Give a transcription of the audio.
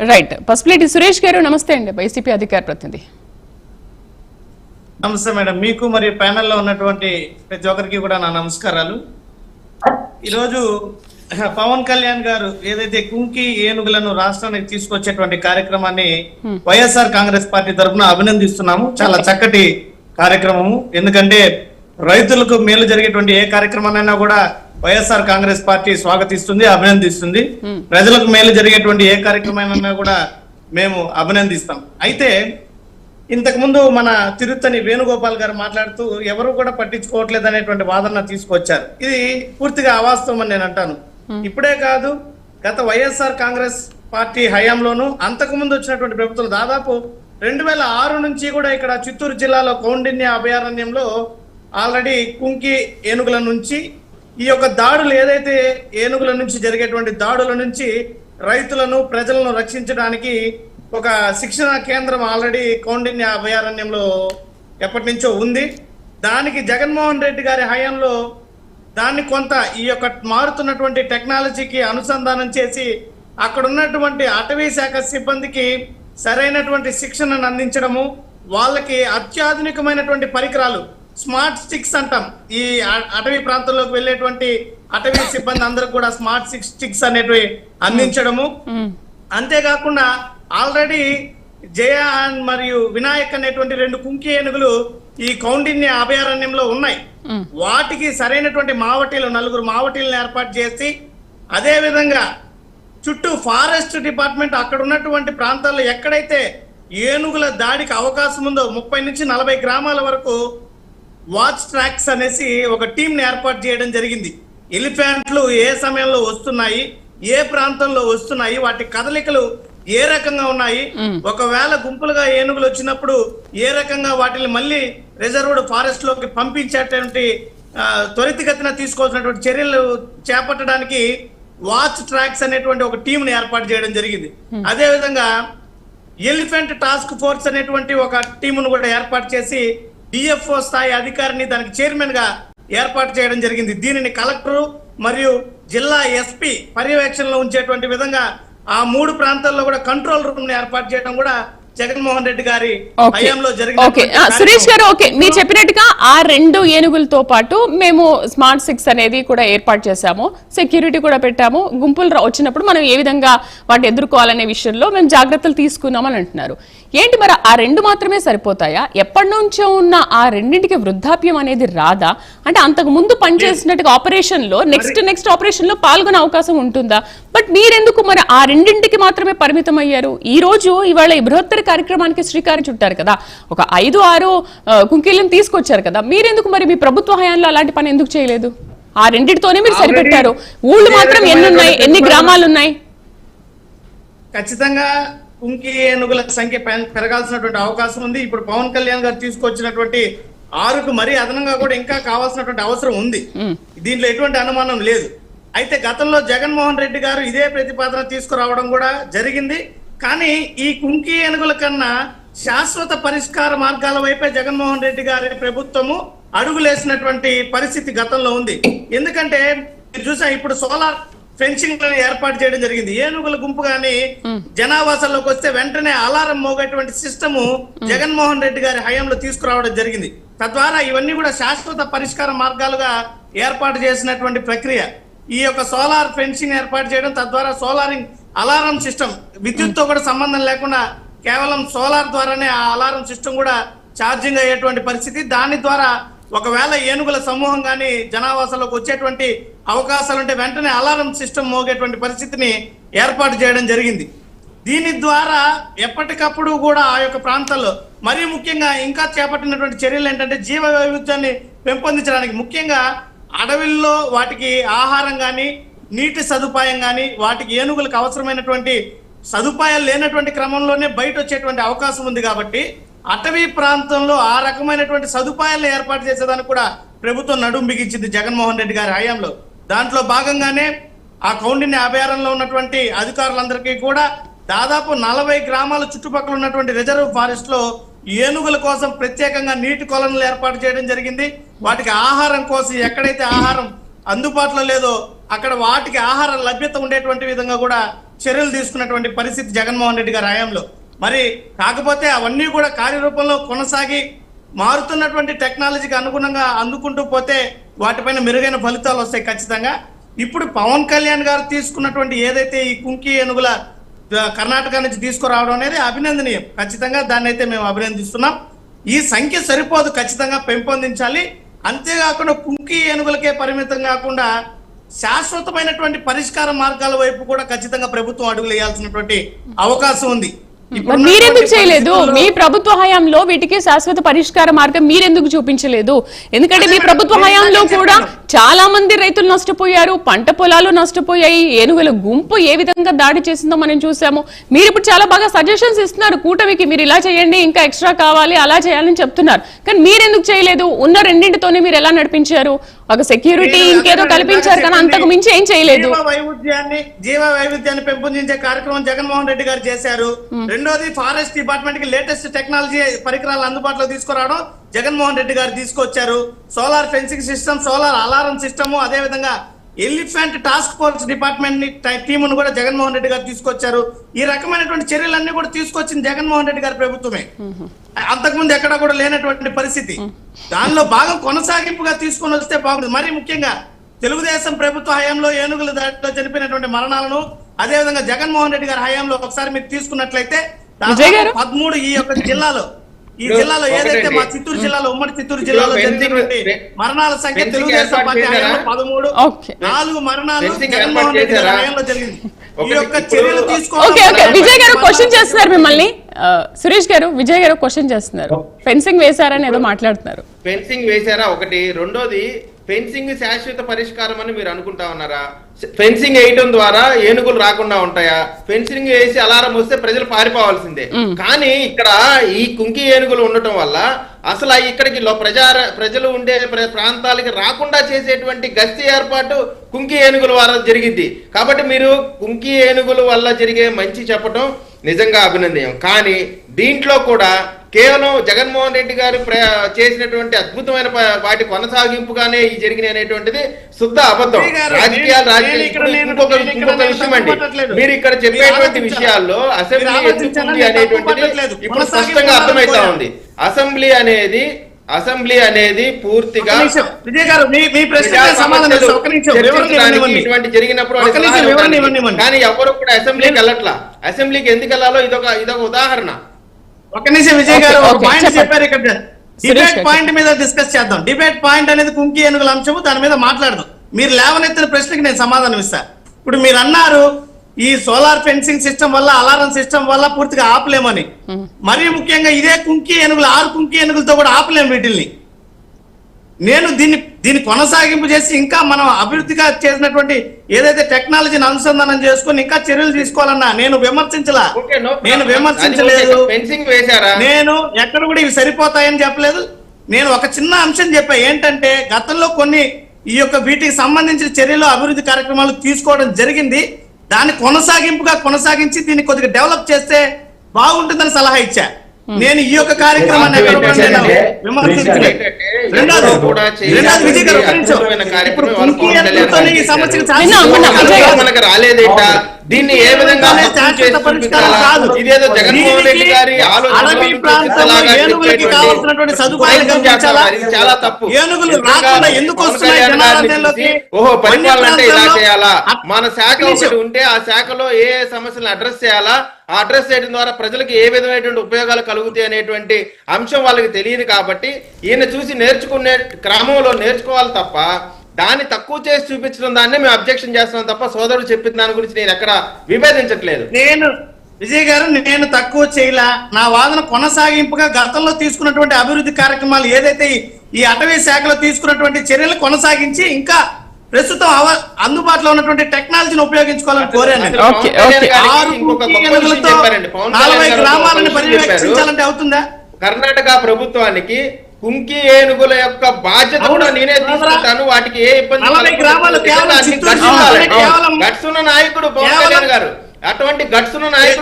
Right Pasupuleti Suresh గారు నమస్తే అండి వైసీపీ అధికార ప్రతినిధి. నమస్తే మేడం. మీకు మరియు ప్యానెల్లో ఉన్నటువంటి ప్రతి ఒక్కరికి కూడా నా నమస్కారాలు. ఈరోజు పవన్ కళ్యాణ్ గారు ఏదైతే కుంకి ఏనుగులను రాష్ట్రానికి తీసుకొచ్చేటువంటి కార్యక్రమాన్ని వైఎస్ఆర్ కాంగ్రెస్ పార్టీ తరఫున అభినందిస్తున్నాము. చాలా చక్కటి కార్యక్రమము. ఎందుకంటే రైతులకు మేలు జరిగేటువంటి ఏ కార్యక్రమాన్నైనా కూడా వైఎస్ఆర్ కాంగ్రెస్ పార్టీ స్వాగతిస్తుంది అభినందిస్తుంది. ప్రజలకు మేలు జరిగేటువంటి ఏ కార్యక్రమాన్నైనా కూడా మేము అభినందిస్తాం. అయితే ఇంతకు ముందు మన తిరుత్తని వేణుగోపాల్ గారు మాట్లాడుతూ ఎవరు కూడా పట్టించుకోవట్లేదు అనేటువంటి వాదన తీసుకొచ్చారు. ఇది పూర్తిగా అవాస్తవం అని నేను అంటాను. ఇప్పుడే కాదు గత వైఎస్ఆర్ కాంగ్రెస్ పార్టీ హయాంలోను అంతకు ముందు వచ్చినటువంటి ప్రభుత్వం దాదాపు రెండు వేల ఆరు నుంచి కూడా ఇక్కడ చిత్తూరు జిల్లాలో కౌండిన్య అభయారణ్యంలో ఆల్రెడీ కుంకి ఏనుగుల నుంచి ఈ యొక్క దాడులు ఏదైతే ఏనుగుల నుంచి జరిగేటువంటి దాడుల నుంచి రైతులను ప్రజలను రక్షించడానికి ఒక శిక్షణ కేంద్రం ఆల్రెడీ కౌండిన్య అభయారణ్యంలో ఎప్పటి నుంచో ఉంది. దానికి జగన్మోహన్ రెడ్డి గారి హయాంలో దాన్ని కొంత ఈ యొక్క మారుతున్నటువంటి టెక్నాలజీకి అనుసంధానం చేసి అక్కడ ఉన్నటువంటి అటవీ శాఖ సిబ్బందికి సరైనటువంటి శిక్షణను అందించడము వాళ్ళకి అత్యాధునికమైనటువంటి పరికరాలు స్మార్ట్ స్టిక్స్ అంటాం ఈ అటవీ ప్రాంతంలోకి వెళ్ళేటువంటి అటవీ సిబ్బంది అందరికి కూడా స్మార్ట్ స్టిక్స్ అనేటివి అందించడము. అంతేకాకుండా ఆల్రెడీ జయ అండ్ మరియు వినాయక్ అనేటువంటి రెండు కుంకి ఏనుగులు ఈ కౌండిన్య అభయారణ్యంలో ఉన్నాయి. వాటికి సరైనటువంటి మావటీలు నలుగురు మావటీలను ఏర్పాటు చేసి అదే విధంగా చుట్టూ ఫారెస్ట్ డిపార్ట్మెంట్ అక్కడ ఉన్నటువంటి ప్రాంతాల్లో ఎక్కడైతే ఏనుగుల దాడికి అవకాశం ఉందో ముప్పై నుంచి నలభై గ్రామాల వరకు వాచ్ ట్రాక్స్ అనేసి ఒక టీం ని ఏర్పాటు చేయడం జరిగింది. ఎలిఫెంట్లు ఏ సమయంలో వస్తున్నాయి ఏ ప్రాంతంలో వస్తున్నాయి వాటి కదలికలు ఏ రకంగా ఉన్నాయి ఒకవేళ గుంపులుగా ఏనుగులు వచ్చినప్పుడు ఏ రకంగా వాటిని మళ్ళీ రిజర్వ్డ్ ఫారెస్ట్లోకి పంపించేటువంటి త్వరితగతిన తీసుకోవాల్సినటువంటి చర్యలు చేపట్టడానికి వాచ్ ట్రాక్స్ అనేటువంటి ఒక టీం ని ఏర్పాటు చేయడం జరిగింది. అదే విధంగా ఎలిఫెంట్ టాస్క్ ఫోర్స్ అనేటువంటి ఒక టీమును కూడా ఏర్పాటు చేసి డిఎఫ్ఓ స్థాయి అధికారిని దానికి చైర్మన్గా ఏర్పాటు చేయడం జరిగింది. దీనిని కలెక్టర్ మరియు జిల్లా ఎస్పీ పర్యవేక్షణలో ఉంచేటువంటి విధంగా ఆ మూడు ప్రాంతాల్లో కూడా కంట్రోల్ రూమ్ ఏర్పాటు చేయడం కూడా జగన్మోహన్ రెడ్డి గారి ఓకే. హయాంలో ఓకే. ఆ, సురేష్ గారు ఓకే. మీరు చెప్పినట్టుగా ఆ రెండు ఏనుగులతో పాటు మేము స్మార్ట్ సిక్స్ అనేది కూడా ఏర్పాటు చేశాము. సెక్యూరిటీ కూడా పెట్టాము. గుంపులు వచ్చినప్పుడు మనం ఏ విధంగా వాటిని ఎదుర్కోవాలనే విషయంలో మేము జాగ్రత్తలు తీసుకున్నామని అంటున్నారు. ఏంటి మరి ఆ రెండు మాత్రమే సరిపోతాయా? ఎప్పటి నుంచో ఉన్న ఆ రెండింటికి వృద్ధాప్యం అనేది రాదా? అంటే అంతకు ముందు పనిచేసినట్టుగా ఆపరేషన్లో నెక్స్ట్ నెక్స్ట్ ఆపరేషన్లో పాల్గొనే అవకాశం ఉంటుందా? బట్ మీరెందుకు మరి ఆ రెండింటికి మాత్రమే పరిమితం అయ్యారు ఈ రోజు ఇవాళ ఈ బృహత్తర కార్యక్రమానికి శ్రీకారం చుట్టారు కదా. ఒక ఐదు ఆరు కుంకీలను తీసుకొచ్చారు కదా. మీరెందుకు మరి మీ ప్రభుత్వ హయాంలో అలాంటి పని ఎందుకు చేయలేదు? ఆ రెండింటితోనే మీరు సరిపెట్టారు. ఊళ్ళు మాత్రం ఎన్ని ఉన్నాయి ఎన్ని గ్రామాలు ఉన్నాయి? ఖచ్చితంగా కుంకి ఏనుగుల సంఖ్య పెరగాల్సినటువంటి అవకాశం ఉంది. ఇప్పుడు పవన్ కళ్యాణ్ గారు తీసుకొచ్చినటువంటి ఆరుకు మరీ అదనంగా కూడా ఇంకా కావాల్సినటువంటి అవసరం ఉంది. దీంట్లో ఎటువంటి అనుమానం లేదు. అయితే గతంలో జగన్మోహన్ రెడ్డి గారు ఇదే ప్రతిపాదన తీసుకురావడం కూడా జరిగింది. కానీ ఈ కుంకి ఏనుగుల కన్నా శాశ్వత పరిష్కార మార్గాల వైపే జగన్మోహన్ రెడ్డి గారి ప్రభుత్వము అడుగులేసినటువంటి పరిస్థితి గతంలో ఉంది. ఎందుకంటే మీరు చూసా ఇప్పుడు సోలార్ ఫెన్సింగ్ ఏర్పాటు చేయడం జరిగింది. ఏనుగుల గుంపు గాని జనావాసాల్లోకి వస్తే వెంటనే అలారం మోగేటువంటి సిస్టము జగన్మోహన్ రెడ్డి గారి హయాంలో తీసుకురావడం జరిగింది. తద్వారా ఇవన్నీ కూడా శాశ్వత పరిష్కార మార్గాలుగా ఏర్పాటు చేసినటువంటి ప్రక్రియ. ఈ యొక్క సోలార్ ఫెన్సింగ్ ఏర్పాటు చేయడం తద్వారా సోలారింగ్ అలారం సిస్టమ్. విద్యుత్తో కూడా సంబంధం లేకుండా కేవలం సోలార్ ద్వారానే ఆ అలారం సిస్టమ్ కూడా ఛార్జింగ్ అయ్యేటువంటి పరిస్థితి. దాని ద్వారా ఒకవేళ ఏనుగుల సమూహం కానీ జనావాసాలకు వచ్చేటువంటి అవకాశాలు ఉంటే వెంటనే అలారం సిస్టమ్ మోగేటువంటి పరిస్థితిని ఏర్పాటు చేయడం జరిగింది. దీని ద్వారా ఎప్పటికప్పుడు కూడా ఆ యొక్క ప్రాంతాల్లో మరీ ముఖ్యంగా ఇంకా చేపట్టినటువంటి చర్యలు ఏంటంటే జీవ వైవిధ్యాన్ని పెంపొందించడానికి. ముఖ్యంగా అడవిల్లో వాటికి ఆహారం కానీ నీటి సదుపాయం కానీ వాటికి ఏనుగులకు అవసరమైనటువంటి సదుపాయాలు లేనటువంటి క్రమంలోనే బయట వచ్చేటువంటి అవకాశం ఉంది కాబట్టి అటవీ ప్రాంతంలో ఆ రకమైనటువంటి సదుపాయాలను ఏర్పాటు చేసేదానికి కూడా ప్రభుత్వం నడుం బిగించింది జగన్మోహన్ రెడ్డి గారి హయాంలో. దాంట్లో భాగంగానే ఆ కౌండిన్య అభయారణ్యంలో ఉన్నటువంటి అధికారులందరికీ కూడా దాదాపు నలభై గ్రామాల చుట్టుపక్కల ఉన్నటువంటి రిజర్వ్ ఫారెస్ట్లో ఏనుగుల కోసం ప్రత్యేకంగా నీటి కొలనులు ఏర్పాటు చేయడం జరిగింది. వాటికి ఆహారం కోసం ఎక్కడైతే ఆహారం అందుబాటులో లేదో అక్కడ వాటికి ఆహార లభ్యత ఉండేటువంటి విధంగా కూడా చర్యలు తీసుకున్నటువంటి పరిస్థితి జగన్మోహన్ రెడ్డి గారి హయాంలో. మరి కాకపోతే అవన్నీ కూడా కార్యరూపంలో కొనసాగి మారుతున్నటువంటి టెక్నాలజీకి అనుగుణంగా అందుకుంటూ పోతే వాటిపైన మెరుగైన ఫలితాలు వస్తాయి ఖచ్చితంగా. ఇప్పుడు పవన్ కళ్యాణ్ గారు తీసుకున్నటువంటి ఏదైతే ఈ కుంకి ఏనుగుల కర్ణాటక నుంచి తీసుకురావడం అనేది అభినందనీయం. ఖచ్చితంగా దాన్ని అయితే మేము అభినందిస్తున్నాం. ఈ సంఖ్య సరిపోదు ఖచ్చితంగా పెంపొందించాలి. అంతేకాకుండా కుంకి ఏనుగులకే పరిమితం కాకుండా శాశ్వతమైనటువంటి పరిష్కార మార్గాల వైపు కూడా ఖచ్చితంగా ప్రభుత్వం అడుగులు వేయాల్సినటువంటి అవకాశం ఉంది. మీరెందుకు చేయలేదు? మీ ప్రభుత్వ హయాంలో వీటికి శాశ్వత పరిష్కార మార్గం మీరెందుకు చూపించలేదు? ఎందుకంటే మీ ప్రభుత్వ హయాంలో కూడా. చాలా మంది రైతులు నష్టపోయారు పంట పొలాలు నష్టపోయాయి ఏనుగుల గుంపు ఏ విధంగా దాడి చేసిందో మనం చూసాము మీరు ఇప్పుడు చాలా బాగా సజెషన్స్ ఇస్తున్నారు. కూటమికి మీరు ఇలా చేయండి ఇంకా ఎక్స్ట్రా కావాలి అలా చేయాలని చెప్తున్నారు. కానీ మీరెందుకు చేయలేదు? ఉన్న రెండింటితోనే మీరు ఎలా నడిపించారు? ఒక సెక్యూరిటీ ఇంకేదో కల్పించారు కానీ అంతకు మించి ఏం చేయలేదు. వైవిధ్యాన్ని జీవ వైవిధ్యాన్ని పెంపొందించే కార్యక్రమం జగన్మోహన్ రెడ్డి గారు చేశారు. రెండోది ఫారెస్ట్ డిపార్ట్మెంట్కి లేటెస్ట్ టెక్నాలజీ పరికరాలు అందుబాటులో తీసుకురావడం జగన్మోహన్ రెడ్డి గారు తీసుకొచ్చారు. Solar fencing system solar alarm system అదే విధంగా ఎలిఫెంట్ టాస్క్ ఫోర్స్ డిపార్ట్మెంట్ని టీమును కూడా జగన్మోహన్ రెడ్డి గారు తీసుకొచ్చారు. ఈ రకమైనటువంటి చర్యలన్నీ కూడా తీసుకొచ్చింది జగన్మోహన్ రెడ్డి గారి ప్రభుత్వమే. అంతకుముందు ఎక్కడ కూడా లేనటువంటి పరిస్థితి. దానిలో భాగం కొనసాగింపుగా తీసుకొని వస్తే బాగుంది మరీ ముఖ్యంగా తెలుగుదేశం ప్రభుత్వ హయాంలో ఏనుగుల దాటిలో చనిపోయినటువంటి మరణాలను అదే విధంగా జగన్మోహన్ రెడ్డి గారి హయాంలో ఒకసారి మీరు తీసుకున్నట్లయితే? పదమూడు ఈ యొక్క జిల్లాలో ఈ జిల్లాలో ఏదైతే. మా చిత్తూరు జిల్లాలో ఉమ్మడి చిత్తూరు జిల్లాలో జరిగినటువంటి మరణాల సంఖ్య తెలుగుదేశం పార్టీ? హయాంలో పదమూడు ఓకే. నాలుగు మరణాలు జగన్మోహన్ రెడ్డి గారి? హయాంలో జరిగింది ఈ యొక్క చర్యలు విజయ్ గారు క్వశ్చన్ చేస్తున్నారు మిమ్మల్ని సురేష్ గారు విజయ్ గారు క్వశ్చన్ చేస్తున్నారు ఫెన్సింగ్ వేశారని ఏదో మాట్లాడుతున్నారు ఫెన్సింగ్ వేశారా ఒకటి రెండోది ఫెన్సింగ్ శాశ్వత పరిష్కారం అని మీరు అనుకుంటా ఉన్నారా ఫెన్సింగ్ వేయటం ద్వారా ఏనుగులు రాకుండా ఉంటాయా? ఫెన్సింగ్ వేసి అలారం వస్తే ప్రజలు పారిపోవాల్సిందే. కానీ ఇక్కడ ఈ కుంకి ఏనుగులు ఉండటం వల్ల అసలు ఇక్కడికి ప్రజా ప్రజలు ఉండే ప్ర- ప్రాంతాలకి రాకుండా చేసేటువంటి గస్తీ ఏర్పాటు కుంకి ఏనుగుల ద్వారా జరిగింది కాబట్టి మీరు కుంకి ఏనుగుల వల్ల జరిగే మంచి చెప్పటం నిజంగా అభినందనం కానీ దీంట్లో కూడా కేవలం జగన్మోహన్ రెడ్డి గారు చేసినటువంటి అద్భుతమైన వాటి కొనసాగింపుగానే ఈ జరిగిన అనేటువంటిది శుద్ధ అబద్ధం రాజకీయాలు రాజకీయాలు విషయం అండి. మీరు ఇక్కడ చెప్పేటువంటి? విషయాల్లో అసెంబ్లీ అనేటువంటిది. ఇప్పుడు స్పష్టంగా అర్థమైతా కోరాను. ఉంది అసెంబ్లీ అనేది అసెంబ్లీ అనేది పూర్తిగా. ఇటువంటి జరిగినప్పుడు. కానీ ఎవరు కూడా అసెంబ్లీకి వెళ్ళట్లా అసెంబ్లీకి ఎందుకు వెళ్ళాలో ఇదొక ఇదొక ఉదాహరణ ఒక్క నిమిషం విజయ్ గారు ఒక పాయింట్. చెప్పారు ఇక్కడ. డిబేట్. పాయింట్ మీద డిస్కస్ చేద్దాం. డిబేట్ పాయింట్ అనేది కుంకి ఏనుగుల అంశము దాని మీద మాట్లాడదాం. మీరు లేవనెత్తిన ప్రశ్నకి నేను సమాధానం ఇస్తా. ఇప్పుడు మీరు అన్నారు ఈ సోలార్ ఫెన్సింగ్ సిస్టమ్ వల్ల అలారం సిస్టమ్ వల్ల పూర్తిగా ఆపలేమని. మరీ ముఖ్యంగా ఇదే కుంకి ఏనుగులు ఆరు కుంకి ఏనుగులతో కూడా ఆపలేము వీటిల్ని. నేను దీన్ని దీన్ని కొనసాగింపు చేసి ఇంకా మనం అభివృద్ధిగా చేసినటువంటి ఏదైతే టెక్నాలజీని అనుసంధానం చేసుకొని ఇంకా చర్యలు తీసుకోవాలన్నా నేను విమర్శించలా. నేను. విమర్శించలేదు. నేను ఎక్కడ కూడా ఇవి సరిపోతాయని చెప్పలేదు. నేను ఒక చిన్న అంశం చెప్పా ఏంటంటే గతంలో కొన్ని ఈ యొక్క వీటికి సంబంధించిన చర్యలు అభివృద్ధి కార్యక్రమాలు తీసుకోవడం జరిగింది. దాన్ని కొనసాగింపుగా కొనసాగించి దీన్ని కొద్దిగా డెవలప్ చేస్తే బాగుంటుందని సలహా ఇచ్చా. నేను ఈ యొక్క కార్యక్రమాన్ని. మనకు రాలేదేంట? దీన్ని ఏ విధంగా. ఇదేదో జగన్మోహన్ రెడ్డి దీనికి గారి చాలా తప్పు. ఓహో పరిపాలన అంటే ఇలా చేయాలా? మన శాఖ. ఒకటి ఉంటే ఆ శాఖలో ఏ ఏ సమస్యలను అడ్రస్ చేయాలా? ఆ అడ్రస్ చేయడం ద్వారా ప్రజలకు ఏ విధమైనటువంటి ఉపయోగాలు కలుగుతాయి అనేటువంటి అంశం వాళ్ళకి తెలియదు కాబట్టి ఈయన చూసి నేర్చుకునే క్రమంలో నేర్చుకోవాలి తప్ప దాన్ని తక్కువ చేసి చూపించడం దాన్ని మేము అబ్జెక్షన్ చేస్తున్నాం తప్ప సోదరుడు చెప్పిన దాని గురించి నేను ఎక్కడ విభేదించట్లేదు. నేను విజయ్ గారు నేను తక్కువ చేయలా. నా వాదన కొనసాగింపుగా గతంలో తీసుకున్నటువంటి అభివృద్ధి కార్యక్రమాలు ఏదైతే ఈ- ఈ అటవీ శాఖలో తీసుకున్నటువంటి చర్యలు కొనసాగించి ఇంకా ప్రస్తుతం అవ- అందుబాటులో ఉన్నటువంటి టెక్నాలజీని ఉపయోగించుకోవాలని కోరాను నలభై గ్రామాలను. పర్యవేక్షించాలంటే అవుతుందా? కర్ణాటక ప్రభుత్వానికి కుంకి ఏనుగుల యొక్క బాధ్యత కూడా నేనే. తీసుకుంటాను. వాటికి ఏ ఇబ్బంది నాయకుడు పవన్ కళ్యాణ్ గారు. అటువంటి గట్స్ ఉన్న నాయకుడు